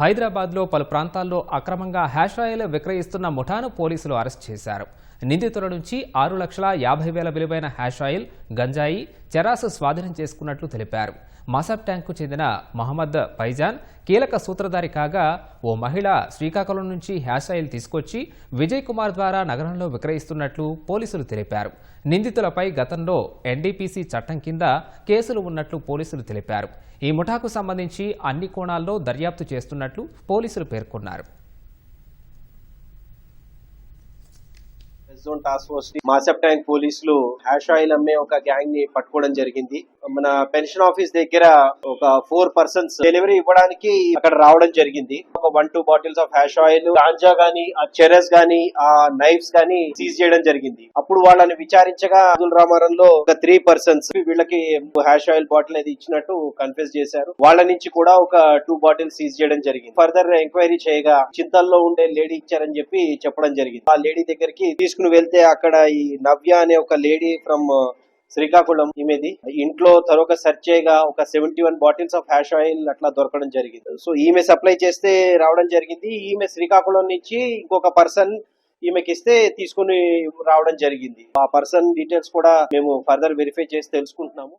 హైదరాబాద్లో పలు ప్రాంతాల్లో అక్రమంగా హ్యాష్ ఆయిల్ విక్రయిస్తున్న ముఠాను పోలీసులు అరెస్ట్ చేశారు. నిందితుల నుంచి ఆరు లక్షల యాభై వేల విలువైన హ్యాష్ ఆయిల్ గంజాయి చెరాసు స్వాధీనం చేసుకున్నట్లు తెలిపారు. మసాబ్ ట్యాంకు చెందిన మహమ్మద్ పైజాన్ కీలక సూత్రధారి కాగా ఓ మహిళ శ్రీకాకుళం నుంచి హ్యాష్ ఆయిల్ తీసుకొచ్చి విజయ్ కుమార్ ద్వారా నగరంలో విక్రయిస్తున్నట్లు పోలీసులు తెలిపారు. నిందితులపై గతంలో ఎన్డీపీసీ చట్టం కింద కేసులు ఉన్నట్లు పోలీసులు తెలిపారు. ఈ ముఠాకు సంబంధించి అన్ని కోణాల్లో దర్యాప్తు చేస్తున్నట్లు పోలీసులు పేర్కొన్నారు. Zone task force Masab Tank పోలీసులు హ్యాష్ ఆయిల్ అమ్మే ఒక గ్యాంగ్ని పట్టుకోవడం జరిగింది. మన పెన్షన్ ఆఫీస్ దగ్గర ఒక ఫోర్ పర్సన్స్ డెలివరీ ఇవ్వడానికి అక్కడ రావడం జరిగింది. ఒక one two bottles of hash oil ganja గానీ ఆ చెరస్ గానీ ఆ నైఫ్స్ గానీ సీజ్ చేయడం జరిగింది. అప్పుడు వాళ్ళని విచారించగా అబ్దుల్ రామారంలో ఒక త్రీ పర్సన్స్ వీళ్ళకి హ్యాష్ ఆయిల్ బాటిల్ అది ఇచ్చినట్టు కన్ఫ్యూజ్ చేశారు. వాళ్ళ నుంచి కూడా ఒక టూ బాటిల్స్ సీజ్ చేయడం జరిగింది. ఫర్దర్ ఎంక్వైరీ చేయగా చింతల్లో ఉండే లేడీ ఇచ్చారని చెప్పి చెప్పడం జరిగింది. ఆ లేడీ దగ్గరికి తీసుకు తీసుకుని వెళ్తే అక్కడ ఈ నవ్య అనే ఒక లేడీ ఫ్రమ్ శ్రీకాకుళం ఈమెది. ఇంట్లో త్వరగా సెర్చ్ చేయగా ఒక seventy one bottles of hash oil అట్లా దొరకడం జరిగింది. సో ఈమె సప్లై చేస్తే రావడం జరిగింది. ఈమె శ్రీకాకుళం నుంచి ఇంకొక పర్సన్ ఈమెకి ఇస్తే తీసుకుని రావడం జరిగింది. ఆ పర్సన్ డీటెయిల్స్ కూడా మేము ఫర్దర్ వెరిఫై చేసి తెలుసుకుంటున్నాము.